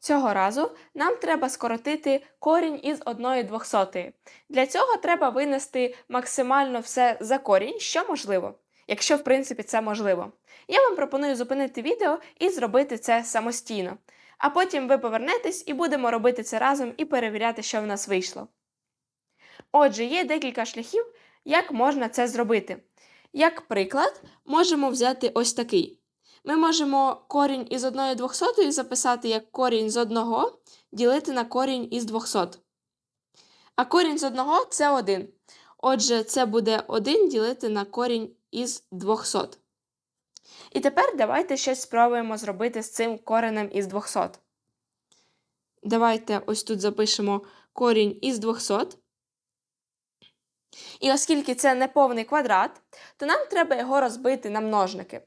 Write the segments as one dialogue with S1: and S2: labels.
S1: Цього разу нам треба скоротити корінь із 1 двохсотої. Для цього треба винести максимально все за корінь, що можливо, якщо в принципі це можливо. Я вам пропоную зупинити відео і зробити це самостійно. А потім ви повернетесь і будемо робити це разом і перевіряти, що в нас вийшло. Отже, є декілька шляхів, як можна це зробити. Як приклад, можемо взяти ось такий. Ми можемо корінь із 1 двохсотої записати як корінь з 1 ділити на корінь із 200. А корінь з 1 це 1. Отже, це буде 1 ділити на корінь із 200. І тепер давайте щось спробуємо зробити з цим коренем із 200. Давайте ось тут запишемо корінь із 200. І оскільки це не повний квадрат, то нам треба його розбити на множники.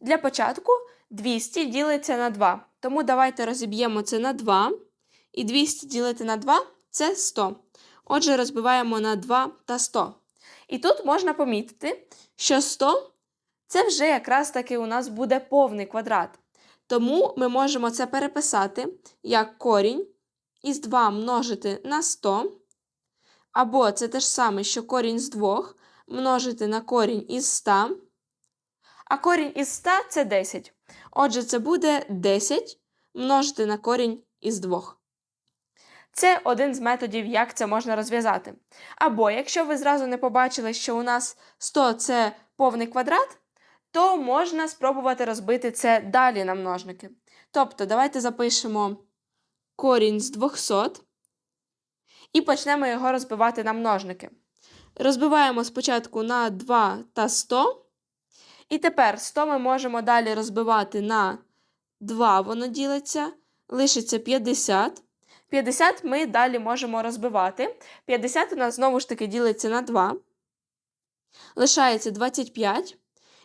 S1: Для початку 200 ділиться на 2. Тому давайте розіб'ємо це на 2. І 200 ділити на 2 це 100. Отже, розбиваємо на 2 та 100. І тут можна помітити, що 100 це вже якраз таки у нас буде повний квадрат. Тому ми можемо це переписати як корінь із 2 множити на 100. Або це те ж саме, що корінь з 2 множити на корінь із 100. А корінь із 100 це 10. Отже, це буде 10 множити на корінь із 2. Це один з методів, як це можна розв'язати. Або, якщо ви зразу не побачили, що у нас 100 це повний квадрат, то можна спробувати розбити це далі на множники. Тобто, давайте запишемо корінь з 200 і почнемо його розбивати на множники. Розбиваємо спочатку на 2 та 100. І тепер 100 ми можемо далі розбивати на 2, воно ділиться, лишиться 50. 50 ми далі можемо розбивати. 50 у нас знову ж таки ділиться на 2. Лишається 25.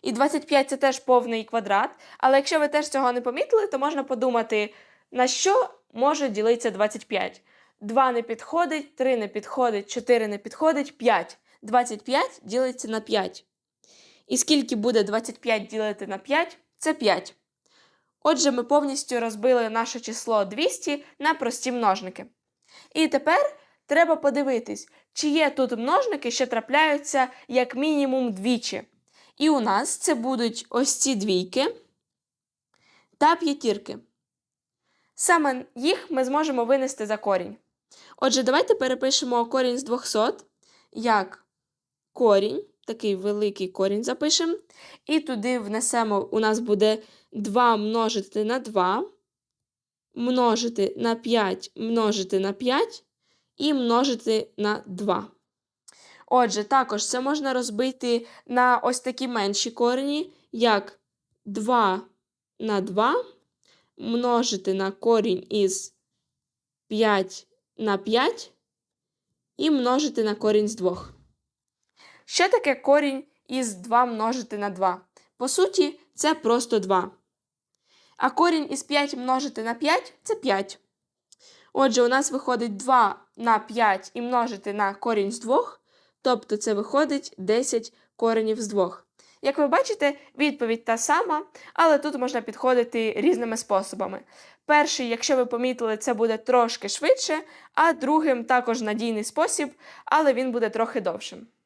S1: І 25 це теж повний квадрат. Але якщо ви теж цього не помітили, то можна подумати, на що може ділитися 25. 2 не підходить, 3 не підходить, 4 не підходить, 5. 25 ділиться на 5. І скільки буде 25 ділити на 5? Це 5. Отже, ми повністю розбили наше число 200 на прості множники. І тепер треба подивитись, чи є тут множники, що трапляються як мінімум двічі. І у нас це будуть ось ці двійки та п'ятірки. Саме їх ми зможемо винести за корінь. Отже, давайте перепишемо корінь з 200 як корінь, такий великий корінь запишемо. І туди внесемо, у нас буде 2 множити на 2, множити на 5, множити на 5 і множити на 2. Отже, також це можна розбити на ось такі менші корені, як 2 на 2, множити на корінь із 5 на 5 і множити на корінь з 2. Що таке корінь із 2 множити на 2? По суті, це просто 2. А корінь із 5 множити на 5 це 5. Отже, у нас виходить 2 на 5 і множити на корінь з 2, тобто це виходить 10 коренів з 2. Як ви бачите, відповідь та сама, але тут можна підходити різними способами. Перший, якщо ви помітили, це буде трошки швидше, а другим також надійний спосіб, але він буде трохи довшим.